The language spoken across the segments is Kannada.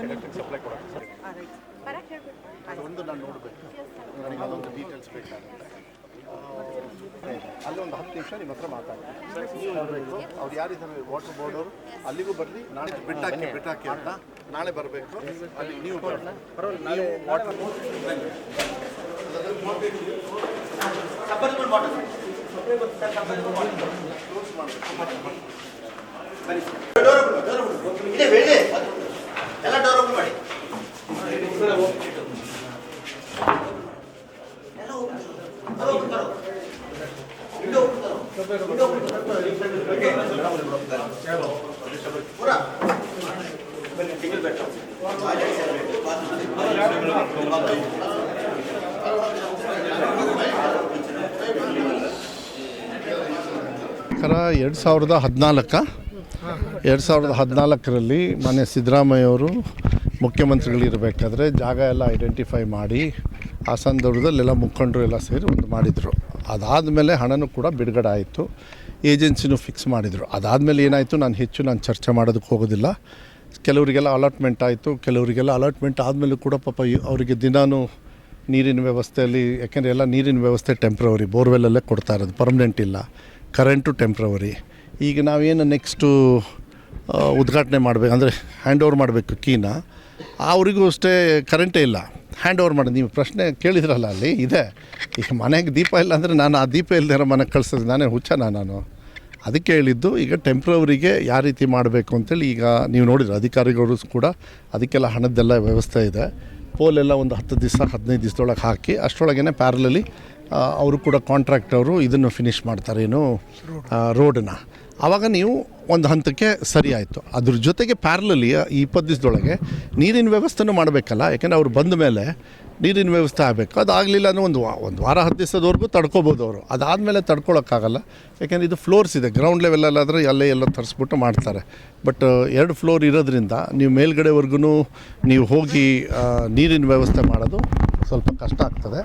ಎಲೆಕ್ಟ್ರಿಕ್ ಸಪ್ಲೈ ಒಂದು ನಾನು ನೋಡಬೇಕು ನನಗೆ ಅದೊಂದು ಡೀಟೇಲ್ಸ್ ಬೇಕಾಗುತ್ತೆ ಅಲ್ಲಿ ಒಂದು ಹತ್ತು ನಿಮಿಷ ನಿಮ್ಮ ಹತ್ರ ಮಾತಾಡ್ತೀನಿ ಅವ್ರು ಯಾರಿದ್ದಾರೆ ವಾಟರ್ ಬೋರ್ಡ್ ಅವರು ಅಲ್ಲಿಗೂ ಬರಲಿ ನಾಳೆ ಬಿಟ್ಟಾಕಿ ಬಿಟ್ಟಾಕಿ ಅಂತ ನಾಳೆ ಬರಬೇಕು ಅಲ್ಲಿ ನೀವು ನೀವು ವಾಟರ್ ಎಲ್ಲ ಡೋರ್ ಓಪನ್ ಮಾಡಿ ಎರಡು ಸಾವಿರದ ಹದಿನಾಲ್ಕು ಎರಡು ಸಾವಿರದ ಹದಿನಾಲ್ಕರಲ್ಲಿ ಮನೆ ಸಿದ್ದರಾಮಯ್ಯವರು ಮುಖ್ಯಮಂತ್ರಿಗಳಿರಬೇಕಾದ್ರೆ ಜಾಗ ಎಲ್ಲ ಐಡೆಂಟಿಫೈ ಮಾಡಿ ಆ ಸಂದರ್ಭದಲ್ಲೆಲ್ಲ ಮುಖಂಡರು ಎಲ್ಲ ಸೇರಿ ಒಂದು ಮಾಡಿದರು. ಅದಾದಮೇಲೆ ಹಣನೂ ಕೂಡ ಬಿಡುಗಡೆ ಆಯಿತು. ಏಜೆನ್ಸಿನೂ ಫಿಕ್ಸ್ ಮಾಡಿದರು. ಅದಾದಮೇಲೆ ಏನಾಯಿತು? ನಾನು ಹೆಚ್ಚು ನಾನು ಚರ್ಚೆ ಮಾಡೋದಕ್ಕೆ ಹೋಗೋದಿಲ್ಲ. ಕೆಲವರಿಗೆಲ್ಲ ಅಲಾಟ್ಮೆಂಟ್ ಆಯಿತು. ಕೆಲವರಿಗೆಲ್ಲ ಅಲಾಟ್ಮೆಂಟ್ ಆದಮೇಲೂ ಕೂಡ ಪಾಪ ಅವರಿಗೆ ದಿನಾನು ನೀರಿನ ವ್ಯವಸ್ಥೆಯಲ್ಲಿ, ಯಾಕೆಂದರೆ ಎಲ್ಲ ನೀರಿನ ವ್ಯವಸ್ಥೆ ಟೆಂಪ್ರವರಿ ಬೋರ್ವೆಲ್ಲಲ್ಲೇ ಕೊಡ್ತಾ ಇರೋದು ಪರ್ಮನೆಂಟ್ ಇಲ್ಲ. ಕರೆಂಟು ಟೆಂಪ್ರವರಿ ಈಗ ನಾವೇನು ನೆಕ್ಸ್ಟು ಉದ್ಘಾಟನೆ ಮಾಡಬೇಕು, ಅಂದರೆ ಹ್ಯಾಂಡ್ ಓವರ್ ಮಾಡಬೇಕು ಕೀನ. ಅವರಿಗೂ ಅಷ್ಟೇ ಕರೆಂಟೇ ಇಲ್ಲ. ಹ್ಯಾಂಡ್ ಓವರ್ ಮಾಡಿ, ನೀವು ಪ್ರಶ್ನೆ ಕೇಳಿದ್ರಲ್ಲ ಅಲ್ಲಿ, ಇದೆ. ಈಗ ಮನೆಗೆ ದೀಪ ಇಲ್ಲ ಅಂದರೆ ನಾನು ಆ ದೀಪ ಇಲ್ಲದೆ ಮನೆಗೆ ಕಳ್ಸೋದು, ನಾನೇ ಹುಚ್ಚನ ನಾನು? ಅದಕ್ಕೆ ಹೇಳಿದ್ದು, ಈಗ ಟೆಂಪ್ರವರಿಗೆ ಯಾವ ರೀತಿ ಮಾಡಬೇಕು ಅಂತೇಳಿ ಈಗ ನೀವು ನೋಡಿದ್ರೆ ಅಧಿಕಾರಿಗಳು ಕೂಡ ಅದಕ್ಕೆಲ್ಲ ಹಣದ್ದೆಲ್ಲ ವ್ಯವಸ್ಥೆ ಇದೆ. ಪೋಲೆಲ್ಲ ಒಂದು ಹತ್ತು ದಿವಸ, ಹದಿನೈದು ದಿವಸದೊಳಗೆ ಹಾಕಿ, ಅಷ್ಟರೊಳಗೇನೆ ಪ್ಯಾರಲಲ್ಲಿ ಅವರು ಕೂಡ ಕಾಂಟ್ರಾಕ್ಟ್ ಅವರು ಇದನ್ನು ಫಿನಿಶ್ ಮಾಡ್ತಾರೆ ಏನು ರೋಡನ್ನ ಆವಾಗ ನೀವು ಒಂದು ಹಂತಕ್ಕೆ ಸರಿ ಆಯಿತು. ಅದ್ರ ಜೊತೆಗೆ ಪ್ಯಾರ್ಲಲ್ಲಿ ಈ ಇಪ್ಪತ್ತು ದಿವಸದೊಳಗೆ ನೀರಿನ ವ್ಯವಸ್ಥೆನೂ ಮಾಡಬೇಕಲ್ಲ, ಯಾಕೆಂದರೆ ಅವ್ರು ಬಂದ ಮೇಲೆ ನೀರಿನ ವ್ಯವಸ್ಥೆ ಆಗಬೇಕು. ಅದಾಗಲಿಲ್ಲ ಅಂದರೆ ಒಂದು ಒಂದು ವಾರ, ಹತ್ತು ದಿವಸದವರೆಗೂ ತಡ್ಕೋಬೋದು ಅವರು. ಅದಾದಮೇಲೆ ತಡ್ಕೊಳ್ಳೋಕ್ಕಾಗಲ್ಲ ಯಾಕೆಂದರೆ ಇದು ಫ್ಲೋರ್ಸ್ ಇದೆ ಗ್ರೌಂಡ್ ಲೆವೆಲಲ್ಲಾದರೆ ಅಲ್ಲೇ ಎಲ್ಲ ತರಿಸ್ಬಿಟ್ಟು ಮಾಡ್ತಾರೆ. ಬಟ್ ಎರಡು ಫ್ಲೋರ್ ಇರೋದ್ರಿಂದ ನೀವು ಮೇಲ್ಗಡೆವರೆಗೂ ನೀವು ಹೋಗಿ ನೀರಿನ ವ್ಯವಸ್ಥೆ ಮಾಡೋದು ಸ್ವಲ್ಪ ಕಷ್ಟ ಆಗ್ತದೆ.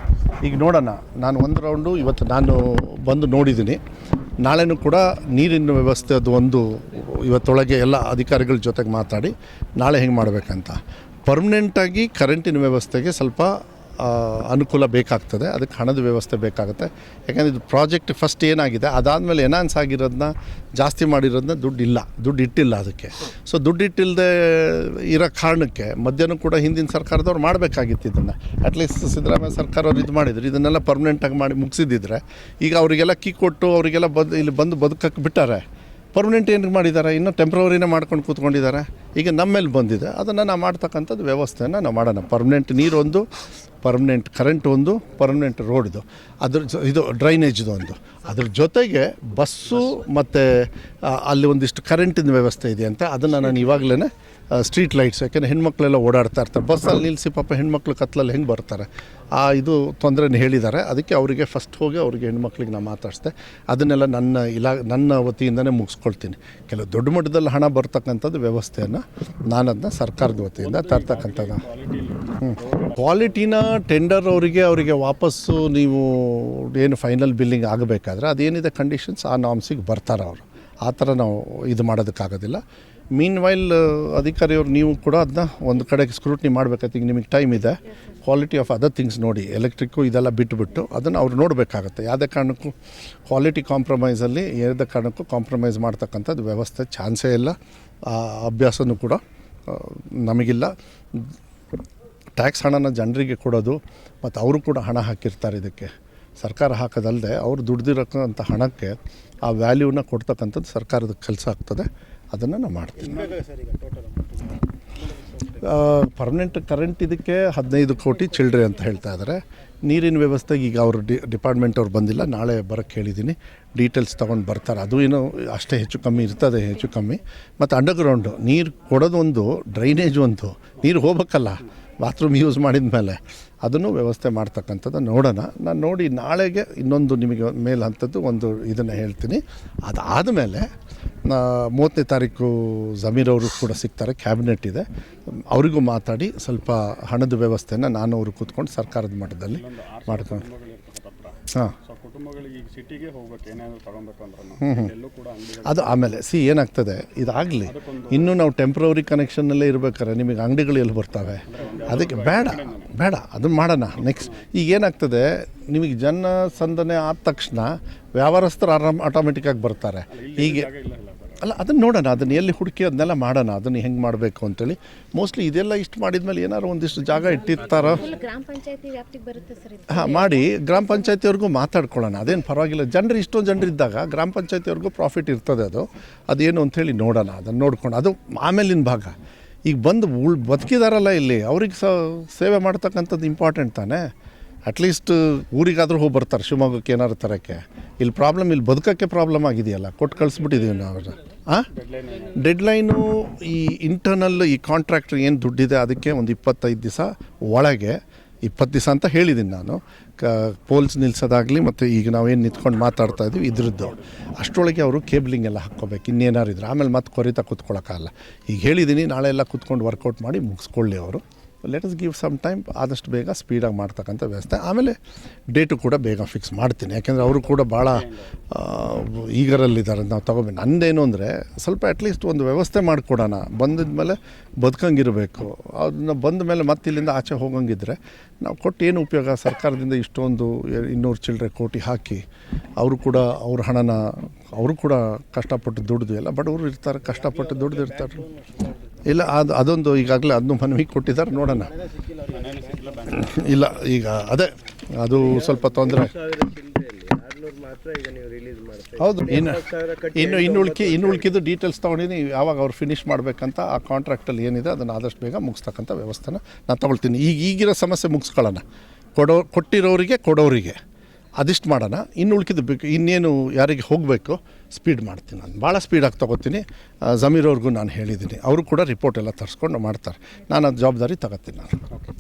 ಈಗ ನೋಡೋಣ, ನಾನು ಒಂದು ರೌಂಡು, ಇವತ್ತು ನಾನು ಬಂದು ನೋಡಿದ್ದೀನಿ. ನಾಳೆನೂ ಕೂಡ ನೀರಿನ ವ್ಯವಸ್ಥೆ ಅದು ಒಂದು ಇವತ್ತೊಳಗೆ ಎಲ್ಲ ಅಧಿಕಾರಿಗಳ ಜೊತೆಗೆ ಮಾತಾಡಿ ನಾಳೆ ಹೆಂಗೆ ಮಾಡಬೇಕಂತ. ಪರ್ಮನೆಂಟಾಗಿ ಕರೆಂಟಿನ ವ್ಯವಸ್ಥೆಗೆ ಸ್ವಲ್ಪ ಅನುಕೂಲ ಬೇಕಾಗ್ತದೆ. ಅದಕ್ಕೆ ಹಣದ ವ್ಯವಸ್ಥೆ ಬೇಕಾಗುತ್ತೆ. ಯಾಕಂದರೆ ಇದು ಪ್ರಾಜೆಕ್ಟ್ ಫಸ್ಟ್ ಏನಾಗಿದೆ, ಅದಾದಮೇಲೆ ಎನಾನ್ಸ್ ಆಗಿರೋದನ್ನ ಜಾಸ್ತಿ ಮಾಡಿರೋದನ್ನ ದುಡ್ಡಿಲ್ಲ. ದುಡ್ಡು ಇಟ್ಟಿಲ್ಲ ಅದಕ್ಕೆ. ಸೊ ದುಡ್ಡು ಇಟ್ಟಿಲ್ಲದೆ ಇರೋ ಕಾರಣಕ್ಕೆ ಮಧ್ಯಾಹ್ನ ಕೂಡ ಹಿಂದಿನ ಸರ್ಕಾರದವ್ರು ಮಾಡಬೇಕಾಗಿತ್ತು ಇದನ್ನು. ಅಟ್ಲೀಸ್ಟ್ ಸಿದ್ದರಾಮಯ್ಯ ಸರ್ಕಾರ ಅವ್ರು ಇದು ಮಾಡಿದ್ರು. ಇದನ್ನೆಲ್ಲ ಪರ್ಮನೆಂಟಾಗಿ ಮಾಡಿ ಮುಗಿಸಿದ್ದಿದ್ರೆ ಈಗ ಅವರಿಗೆಲ್ಲ ಕೀ ಕೊಟ್ಟು ಅವರಿಗೆಲ್ಲ ಬಂದು, ಇಲ್ಲಿ ಬಂದು ಬದುಕಕ್ಕೆ ಬಿಟ್ಟಾರೆ. ಪರ್ಮನೆಂಟ್ ಏನಕ್ಕೆ ಮಾಡಿದ್ದಾರೆ? ಇನ್ನೂ ಟೆಂಪ್ರವರಿನೇ ಮಾಡ್ಕೊಂಡು ಕೂತ್ಕೊಂಡಿದ್ದಾರೆ. ಈಗ ನಮ್ಮ ಬಂದಿದೆ. ಅದನ್ನು ನಾವು ಮಾಡ್ತಕ್ಕಂಥದ್ದು ವ್ಯವಸ್ಥೆನ ನಾವು ಮಾಡೋಣ. ಪರ್ಮನೆಂಟ್ ನೀರೊಂದು ಪರ್ಮನೆಂಟ್ ಕರೆಂಟ್ ಒಂದು ಪರ್ಮನೆಂಟ್ ರೋಡ್ದು ಅದ್ರ ಜೊ, ಇದು ಡ್ರೈನೇಜ್ದು ಒಂದು. ಅದ್ರ ಜೊತೆಗೆ ಬಸ್ಸು ಮತ್ತು ಅಲ್ಲಿ ಒಂದಿಷ್ಟು ಕರೆಂಟಿನ ವ್ಯವಸ್ಥೆ ಇದೆ ಅಂತ ಅದನ್ನು ನಾನು ಇವಾಗಲೇ ಸ್ಟ್ರೀಟ್ ಲೈಟ್ಸ್ ಯಾಕೆಂದರೆ ಹೆಣ್ಮಕ್ಳೆಲ್ಲ ಓಡಾಡ್ತಾ ಇರ್ತಾರೆ. ಬಸ್ಸಲ್ಲಿ ನಿಲ್ಲಿಸಿ ಪಾಪ ಹೆಣ್ಮಕ್ಳು ಕತ್ಲಲ್ಲಿ ಹೆಂಗೆ ಬರ್ತಾರೆ? ಆ, ಇದು ತೊಂದರೆನ ಹೇಳಿದ್ದಾರೆ. ಅದಕ್ಕೆ ಅವರಿಗೆ ಫಸ್ಟ್ ಹೋಗಿ ಅವರಿಗೆ ಹೆಣ್ಮಕ್ಳಿಗೆ ನಾನು ಮಾತಾಡಿಸ್ದೆ. ಅದನ್ನೆಲ್ಲ ನನ್ನ ಇಲಾ, ನನ್ನ ವತಿಯಿಂದನೇ ಮುಗಿಸ್ಕೊಳ್ತೀನಿ. ಕೆಲವು ದೊಡ್ಡ ಮಟ್ಟದಲ್ಲಿ ಹಣ ಬರ್ತಕ್ಕಂಥದ್ದು ವ್ಯವಸ್ಥೆಯನ್ನು ನಾನು ಅದನ್ನ ಸರ್ಕಾರದ ವತಿಯಿಂದ ತರ್ತಕ್ಕಂಥದ್ದು. ಹ್ಞೂ ಕ್ವಾಲಿಟಿನ ಟೆಂಡರ್ ಅವರಿಗೆ ಅವರಿಗೆ ವಾಪಸ್ಸು ನೀವು ಏನು ಫೈನಲ್ ಬಿಲ್ಲಿಂಗ್ ಆಗಬೇಕಾದ್ರೆ ಅದೇನಿದೆ ಕಂಡೀಷನ್ಸ್ ಆ ನಾಮ್ಸಿಗೆ ಬರ್ತಾರೆ ಅವರು. ಆ ಥರ ನಾವು ಇದು ಮಾಡೋದಕ್ಕಾಗೋದಿಲ್ಲ. ಮೀನ್ ವೈಲ್ ಅಧಿಕಾರಿಯವರು ನೀವು ಕೂಡ ಅದನ್ನ ಒಂದು ಕಡೆಗೆ ಸ್ಕ್ರೂಟ್ನಿ ಮಾಡಬೇಕಾಯ್ತು. ಈಗ ನಿಮಗೆ ಟೈಮ್ ಇದೆ. ಕ್ವಾಲಿಟಿ ಆಫ್ ಅದರ್ ಥಿಂಗ್ಸ್ ನೋಡಿ ಎಲೆಕ್ಟ್ರಿಕ್ಕು ಇದೆಲ್ಲ ಬಿಟ್ಟುಬಿಟ್ಟು ಅದನ್ನು ಅವ್ರು ನೋಡಬೇಕಾಗತ್ತೆ. ಯಾವುದೇ ಕಾರಣಕ್ಕೂ ಕ್ವಾಲಿಟಿ ಕಾಂಪ್ರಮೈಸಲ್ಲಿ ಯಾವುದೇ ಕಾರಣಕ್ಕೂ ಕಾಂಪ್ರಮೈಸ್ ಮಾಡ್ತಕ್ಕಂಥದ್ದು ವ್ಯವಸ್ಥೆ ಚಾನ್ಸೇ ಇಲ್ಲ. ಆ ಅಭ್ಯಾಸನೂ ಕೂಡ ನಮಗಿಲ್ಲ. ಟ್ಯಾಕ್ಸ್ ಹಣನ ಜನರಿಗೆ ಕೊಡೋದು ಮತ್ತು ಅವರು ಕೂಡ ಹಣ ಹಾಕಿರ್ತಾರೆ ಇದಕ್ಕೆ. ಸರ್ಕಾರ ಹಾಕೋದಲ್ಲದೆ ಅವರು ದುಡ್ದಿರೋಕ್ಕಂಥ ಹಣಕ್ಕೆ ಆ ವ್ಯಾಲ್ಯೂನ ಕೊಡ್ತಕ್ಕಂಥದ್ದು ಸರ್ಕಾರದ ಕೆಲಸ ಆಗ್ತದೆ. ಅದನ್ನು ನಾವು ಮಾಡ್ತೀವಿ. ಪರ್ಮನೆಂಟ್ ಕರೆಂಟ್ ಇದಕ್ಕೆ ಹದಿನೈದು ಕೋಟಿ ಚಿಲ್ಡ್ರೆ ಅಂತ ಹೇಳ್ತಾ ಇದ್ದಾರೆ ನೀರಿನ ವ್ಯವಸ್ಥೆಗೆ ಈಗ ಅವರು ಡಿ ಡಿಪಾರ್ಟ್ಮೆಂಟ್ ಅವ್ರು ಬಂದಿಲ್ಲ. ನಾಳೆ ಬರೋಕ್ಕೆ ಹೇಳಿದ್ದೀನಿ ಡೀಟೇಲ್ಸ್ ತೊಗೊಂಡು ಬರ್ತಾರೆ. ಅದು ಏನು ಅಷ್ಟೇ ಹೆಚ್ಚು ಕಮ್ಮಿ ಇರ್ತದೆ, ಹೆಚ್ಚು ಕಮ್ಮಿ. ಮತ್ತು ಅಂಡರ್ಗ್ರೌಂಡು ನೀರು ಕೊಡೋದು ಒಂದು ಡ್ರೈನೇಜ್ ಒಂದು. ನೀರು ಹೋಗ್ಬೇಕಲ್ಲ ಬಾತ್ರೂಮ್ ಯೂಸ್ ಮಾಡಿದ ಮೇಲೆ. ಅದನ್ನು ವ್ಯವಸ್ಥೆ ಮಾಡ್ತಕ್ಕಂಥದ್ದು ನೋಡೋಣ. ನಾನು ನೋಡಿ ನಾಳೆಗೆ ಇನ್ನೊಂದು ನಿಮಗೆ ಮೇಲೆ ಹಂತದ್ದು ಒಂದು ಇದನ್ನು ಹೇಳ್ತೀನಿ. ಅದಾದಮೇಲೆ ಮೂವತ್ತನೇ ತಾರೀಕು ಜಮೀರ್ ಅವರು ಕೂಡ ಸಿಗ್ತಾರೆ ಕ್ಯಾಬಿನೆಟ್ ಇದೆ. ಅವರಿಗೂ ಮಾತಾಡಿ ಸ್ವಲ್ಪ ಹಣದ ವ್ಯವಸ್ಥೆನ ನಾನು ಅವರು ಕೂತ್ಕೊಂಡು ಸರ್ಕಾರದ ಮಟ್ಟದಲ್ಲಿ ಮಾಡ್ಕೊಂಡು ಹಾಂ. ಅದು ಆಮೇಲೆ ಸಿ ಏನಾಗ್ತದೆ ಇದಾಗಲಿ. ಇನ್ನೂ ನಾವು ಟೆಂಪ್ರವರಿ ಕನೆಕ್ಷನ್ನಲ್ಲೇ ಇರ್ಬೇಕಾದ್ರೆ ನಿಮಗೆ ಅಂಗಡಿಗಳು ಎಲ್ಲಿ ಬರ್ತವೆ? ಅದಕ್ಕೆ ಬೇಡ ಬೇಡ ಅದನ್ನು ಮಾಡೋಣ. ನೆಕ್ಸ್ಟ್ ಈಗ ಏನಾಗ್ತದೆ ನಿಮಗೆ ಜನ ಸಂದನೆ ಆದ ತಕ್ಷಣ ವ್ಯವಹಾರಸ್ಥರು ಆರಾಮ್ ಆಟೋಮೆಟಿಕ್ಕಾಗಿ ಬರ್ತಾರೆ. ಹೀಗೆ ಅಲ್ಲ ಅದನ್ನು ನೋಡೋಣ ಅದನ್ನು ಎಲ್ಲಿ ಹುಡುಕಿ ಅದನ್ನೆಲ್ಲ ಮಾಡೋಣ ಅದನ್ನು ಹೆಂಗೆ ಮಾಡಬೇಕು ಅಂತೇಳಿ. ಮೋಸ್ಟ್ಲಿ ಇದೆಲ್ಲ ಇಷ್ಟು ಮಾಡಿದ್ಮೇಲೆ ಏನಾದ್ರು ಒಂದಿಷ್ಟು ಜಾಗ ಇಟ್ಟಿರ್ತಾರ. ಗ್ರಾಮ ಪಂಚಾಯತಿ ವ್ಯಾಪ್ತಿಗೆ ಬರುತ್ತೆ ಸರ್ ಇದು. ಹಾಂ ಮಾಡಿ ಗ್ರಾಮ ಪಂಚಾಯತಿಯವ್ರಿಗೂ ಮಾತಾಡ್ಕೊಳ್ಳೋಣ. ಅದೇನು ಪರವಾಗಿಲ್ಲ. ಜನರು ಇಷ್ಟೊಂದು ಜನರು ಇದ್ದಾಗ ಗ್ರಾಮ ಪಂಚಾಯತಿಯವ್ರಿಗೂ ಪ್ರಾಫಿಟ್ ಇರ್ತದೆ ಅದು. ಅದೇನು ಅಂಥೇಳಿ ನೋಡೋಣ ಅದನ್ನು ನೋಡ್ಕೊಂಡು. ಅದು ಆಮೇಲಿನ ಭಾಗ. ಈಗ ಬಂದು ಉಳ್ ಬದುಕಿದಾರಲ್ಲ ಇಲ್ಲಿ ಅವ್ರಿಗೆ ಸಹ ಸೇವೆ ಮಾಡ್ತಕ್ಕಂಥದ್ದು ಇಂಪಾರ್ಟೆಂಟ್ ತಾನೇ? ಅಟ್ಲೀಸ್ಟ್ ಊರಿಗಾದರೂ ಹೋಗಿ ಬರ್ತಾರೆ ಶಿವಮೊಗ್ಗಕ್ಕೆ ಏನಾದ್ರು ತರೋಕ್ಕೆ. ಇಲ್ಲಿ ಪ್ರಾಬ್ಲಮ್ ಇಲ್ಲಿ ಬದುಕೋಕ್ಕೆ ಪ್ರಾಬ್ಲಮ್ ಆಗಿದೆಯಲ್ಲ. ಕೊಟ್ಟು ಕಳಿಸ್ಬಿಟ್ಟಿದ್ದೀವಿ ನಾವು. ಡೆಡ್ಲೈನು ಈ ಇಂಟರ್ನಲ್ ಈ ಕಾಂಟ್ರಾಕ್ಟ್ರ್ ಏನು ದುಡ್ಡಿದೆ ಅದಕ್ಕೆ ಒಂದು ಇಪ್ಪತ್ತೈದು ದಿವಸ ಒಳಗೆ ಇಪ್ಪತ್ತು ದಿವಸ ಅಂತ ಹೇಳಿದ್ದೀನಿ ನಾನು. ಕ ಪೋಲ್ಸ್ ನಿಲ್ಸೋದಾಗಲಿ ಮತ್ತು ಈಗ ನಾವೇನು ನಿಂತ್ಕೊಂಡು ಮಾತಾಡ್ತಾ ಇದ್ದೀವಿ ಇದ್ರದ್ದು. ಅಷ್ಟರೊಳಗೆ ಅವರು ಕೇಬ್ಲಿಂಗ್ ಎಲ್ಲ ಹಾಕ್ಕೋಬೇಕು. ಇನ್ನೇನಾರು ಇದ್ರೆ ಆಮೇಲೆ ಮತ್ತೆ ಕೊರಿತಾ ಕೂತ್ಕೊಳ್ಳೋಕ್ಕಾಗಲ್ಲ ಈಗ ಹೇಳಿದ್ದೀನಿ ನಾಳೆ ಎಲ್ಲ ಕೂತ್ಕೊಂಡು ವರ್ಕೌಟ್ ಮಾಡಿ ಮುಗಿಸ್ಕೊಳ್ಳಿ ಅವರು. Let us give some time ಆದಷ್ಟು ಬೇಗ ಸ್ಪೀಡಾಗಿ ಮಾಡ್ತಕ್ಕಂಥ ವ್ಯವಸ್ಥೆ. ಆಮೇಲೆ ಡೇಟು ಕೂಡ ಬೇಗ ಫಿಕ್ಸ್ ಮಾಡ್ತೀನಿ. ಯಾಕೆಂದರೆ ಅವರು ಕೂಡ ಭಾಳ ಈಗರಲ್ಲಿದ್ದಾರೆ ನಾವು ತಗೋಬೇಕು ನಂದೇನು ಅಂದರೆ ಸ್ವಲ್ಪ ಅಟ್ಲೀಸ್ಟ್ ಒಂದು ವ್ಯವಸ್ಥೆ ಮಾಡಿಕೊಡೋಣ. ಬಂದಿದ್ಮೇಲೆ ಬದುಕಂಗಿರಬೇಕು. ಅದನ್ನ ಬಂದ ಮೇಲೆ ಮತ್ತೆ ಇಲ್ಲಿಂದ ಆಚೆ ಹೋಗಂಗಿದ್ರೆ ನಾವು ಕೊಟ್ಟು ಏನು ಉಪಯೋಗ? ಸರ್ಕಾರದಿಂದ ಇಷ್ಟೊಂದು ಇನ್ನೂರು ಚಿಲ್ಲರೆ ಕೋಟಿ ಹಾಕಿ ಅವರು ಕೂಡ ಅವ್ರ ಹಣನ, ಅವರು ಕೂಡ ಕಷ್ಟಪಟ್ಟು ದುಡ್ದು ಎಲ್ಲ, ಬಡವರು ಇರ್ತಾರೆ, ಕಷ್ಟಪಟ್ಟು ದುಡ್ದು ಇರ್ತಾರೆ. ಇಲ್ಲ, ಅದು, ಅದೊಂದು ಈಗಾಗಲೇ ಅದನ್ನು ಮನವಿ ಕೊಟ್ಟಿದ್ದಾರೆ, ನೋಡೋಣ. ಇಲ್ಲ, ಈಗ ಅದೇ, ಅದು ಸ್ವಲ್ಪ ತೊಂದರೆ. ಹೌದು, ಇನ್ನು ಇನ್ನು ಇನ್ನು ಉಳ್ಕಿ, ಇನ್ನು ಉಳ್ಕಿದ್ದು ಡೀಟೇಲ್ಸ್ ತೊಗೊಂಡಿನಿ, ಯಾವಾಗ ಅವ್ರು ಫಿನಿಷ್ ಮಾಡಬೇಕಂತ ಆ ಕಾಂಟ್ರಾಕ್ಟಲ್ಲಿ ಏನಿದೆ, ಅದನ್ನು ಆದಷ್ಟು ಬೇಗ ಮುಗಿಸ್ತಕ್ಕಂಥ ವ್ಯವಸ್ಥೆನ ನಾನು ತೊಗೊಳ್ತೀನಿ. ಈಗ ಈಗಿರೋ ಸಮಸ್ಯೆ ಮುಗಿಸ್ಕೊಳ್ಳೋಣ. ಕೊಡೋ, ಕೊಟ್ಟಿರೋರಿಗೆ ಕೊಡೋರಿಗೆ. ಅದಿಷ್ಟು ಮಾಡೋಣ? ಇನ್ನು ಉಳ್ಕಿದ ಬೇಕು. ಇನ್ನೇನು ಯಾರಿಗೆ ಹೋಗಬೇಕು ಸ್ಪೀಡ್ ಮಾಡ್ತೀನಿ ನಾನು. ಭಾಳ ಸ್ಪೀಡಾಗಿ ತೊಗೋತೀನಿ. ಜಮೀರ್ ಅವ್ರಿಗೂ ನಾನು ಹೇಳಿದ್ದೀನಿ. ಅವರು ಕೂಡ ರಿಪೋರ್ಟ್ ಎಲ್ಲ ತರಿಸ್ಕೊಂಡು ಮಾಡ್ತಾರೆ. ನಾನು ಅದು ಜವಾಬ್ದಾರಿ ತಗೋತೀನಿ ನಾನು.